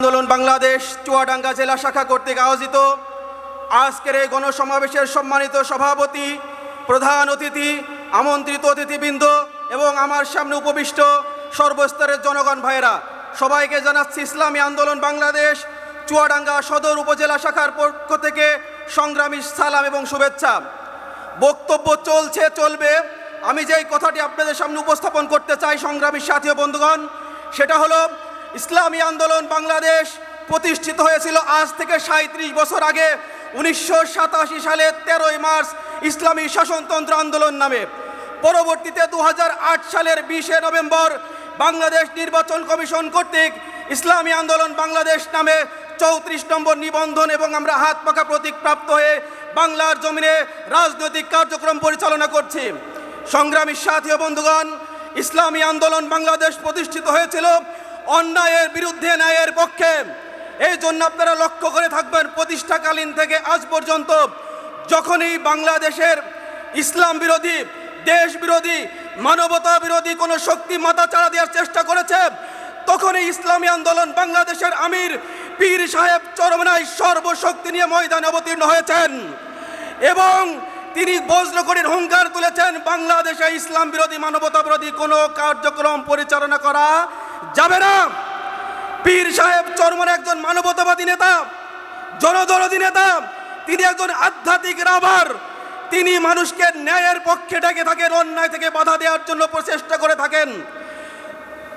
আন্দোলন বাংলাদেশ চুয়াডাঙ্গা জেলা শাখা কর্তৃক আয়োজিত আজকের এই গণসমাবেশের সম্মানিত সভাপতি, প্রধান অতিথি, আমন্ত্রিত অতিথিবৃন্দ এবং আমার সামনে উপবিষ্ট সর্বস্তরের জনগণ ভাইয়েরা, সবাইকে জানাচ্ছি ইসলামী আন্দোলন বাংলাদেশ চুয়াডাঙ্গা সদর উপজেলা শাখার পক্ষ থেকে সংগ্রামী সালাম এবং শুভেচ্ছা। বক্তব্য চলছে, চলবে। আমি যেই কথাটি আপনাদের সামনে উপস্থাপন করতে চাই সংগ্রামী সাথী বন্ধুগণ, সেটা হলো ইসলামী আন্দোলন বাংলাদেশ প্রতিষ্ঠিত হয়েছিল আজ থেকে সাঁত্রিশ বছর আগে, উনিশশো সালের তেরোই মার্চ ইসলামী শাসনতন্ত্র আন্দোলন নামে। পরবর্তীতে দুহাজার আট সালের বিশে নভেম্বর বাংলাদেশ নির্বাচন কমিশন কর্তৃক ইসলামী আন্দোলন বাংলাদেশ নামে চৌত্রিশ নম্বর নিবন্ধন এবং আমরা হাত পাকা প্রতীক প্রাপ্ত হয়ে বাংলার জমিনে রাজনৈতিক কার্যক্রম পরিচালনা করছি। সংগ্রামী সাথী বন্ধুগণ, ইসলামী আন্দোলন বাংলাদেশ প্রতিষ্ঠিত হয়েছিল অন্যায়ের বিরুদ্ধে ন্যায়ের পক্ষে। এই জন্য আপনারা লক্ষ্য করে থাকবেন, প্রতিষ্ঠাকালীন থেকে আজ পর্যন্ত যখনই বাংলাদেশের ইসলাম বিরোধী, দেশ বিরোধী, মানবতা বিরোধী কোনো শক্তি মাথা চাড়া দেওয়ার চেষ্টা করেছে, তখনই ইসলামী আন্দোলন বাংলাদেশের আমির পীর সাহেব চরমনায় সর্বশক্তি নিয়ে ময়দানে অবতীর্ণ হয়েছেন। এবং তিনি বজ্রকরীর হুঙ্কার তুলেছেন, বাংলাদেশে ইসলাম বিরোধী, মানবতা বিরোধী কোনো কার্যক্রম পরিচালনা করা যাবে না। পীর সাহেব চরমন একজন মানবতাবাদী নেতা, জনদরদী নেতা, তিনি একজন আধ্যাত্মিক রাবার। তিনি মানুষকে ন্যায়ের পক্ষে ডেকে থাকেন, অন্যায় থেকে বাধা দেওয়ার জন্য প্রচেষ্টা করে থাকেন।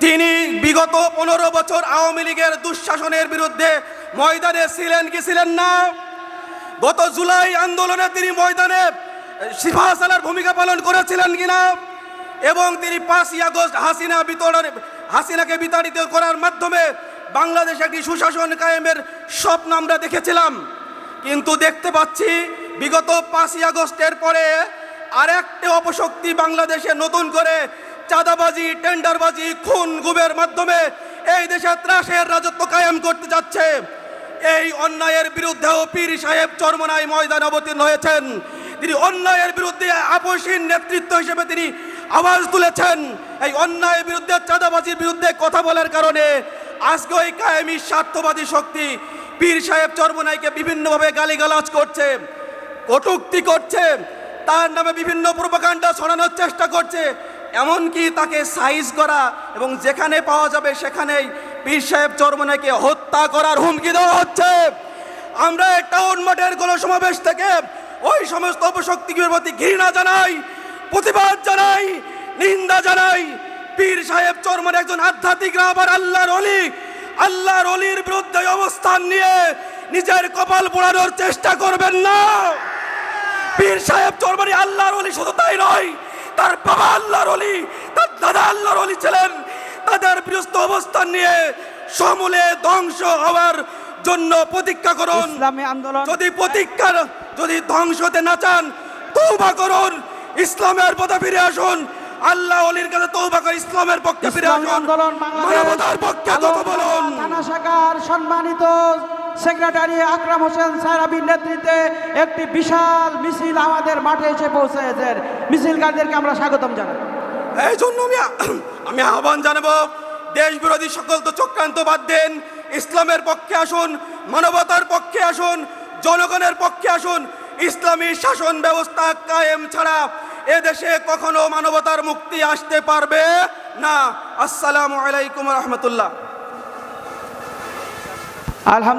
তিনি বিগত পনেরো বছর আওয়ামী লীগের দুঃশাসনের বিরুদ্ধে ময়দানে ছিলেন কি ছিলেন না? গত জুলাই আন্দোলনে তিনি ময়দানে সিফা ভূমিকা পালন করেছিলেন কিনা? এবং তিনি পাঁচই আগস্ট হাসিনা বিতরণ হাসিনাকে বিতাড়িত করার মাধ্যমে বাংলাদেশে একটি সুশাসন কায়েমের স্বপ্ন আমরা দেখেছিলাম। কিন্তু দেখতে পাচ্ছি, বিগত পাঁচই আগস্টের পরে আরেকটি অপশক্তি বাংলাদেশে নতুন করে চাঁদাবাজি, টেন্ডারবাজি খুন গুবের মাধ্যমে এই দেশে ত্রাসের রাজত্ব কায়েম করতে যাচ্ছে। এই অন্যায়ের বিরুদ্ধেও পীর সাহেব চরমনায় ময়দানে অবতীর্ণ হয়েছেন। তিনি অন্যায়ের বিরুদ্ধে আপসীন নেতৃত্ব হিসেবে তিনি আওয়াজ তুলেছেন। এই অন্যায়ের বিরুদ্ধে, চাঁদাবাজির বিরুদ্ধে কথা বলার কারণে আজকে ওই কায়েমি স্বার্থবাদী শক্তি পীর সাহেব চরমনাইকে বিভিন্নভাবে গালিগালাজ করছে, কটুক্তি করছে, তার নামে বিভিন্ন প্রোপাকাণ্ডা ছড়ানোর চেষ্টা করছে, এমনকি তাকে সাইজ করা এবং যেখানে পাওয়া যাবে সেখানেই পীর সাহেব চরমনাইকে হত্যা করার হুমকি দেওয়া হচ্ছে। আমরা টাউন মাঠের কোনো সমাবেশ থেকে ওই সমস্ত অপশক্তিগুলোর প্রতি ঘৃণা জানাই, প্রতিবাদ জানাই নিন্দা জানাই। পীর সাহেব চরমন একজন আধ্যাত্মিক রাবার আল্লাহর অলি। আল্লাহর অলির বিরুদ্ধে অবস্থান নিয়ে নিজের কপাল পোড়ানোর চেষ্টা করবেন না। পীর সাহেব চরমানি আল্লাহর অলি শুধু তাই নয় তার বাবা আল্লাহর অলি তার দাদা আল্লাহর অলি ছিলেন। তাদের বিরুদ্ধে অবস্থান নিয়ে সমূলে ধ্বংস হওয়ার জন্য প্রতীক্ষা করুন। আন্দোলন। যদি প্রতীক্ষার যদি ধ্বংস হতে না চান তৌবা করুন। ইসলামের পথে ফিরে আসুন। আল্লাহ অলির কাছে তৌবা করে ইসলামের পক্ষে ফিরে আসুন। আন্দোলন মানবতার পক্ষে কথা বলুন। থানা শাখার সম্মানিত সেক্রেটারি আকরাম হোসেন সারাবির নেতৃত্বে একটি বিশাল মিছিল আমাদের মাঠে এসে পৌঁছেছেন মিছিলকারীদেরকে আমরা স্বাগতম জানাই। এই জন্য আমি আমি আহ্বান জানাব দেশ বিরোধী সকল তো চক্রান্ত বাদ দেন ইসলামের পক্ষে আসুন মানবতার পক্ষে আসুন জনগণের পক্ষে আসুন ইসলামী শাসন ব্যবস্থা কায়েম ছাড়া এদেশে কখনো মানবতার মুক্তি আসতে পারবে না। আসসালামু আলাইকুম রহমতুল্লাহ। আলহামদুলিল্লাহ।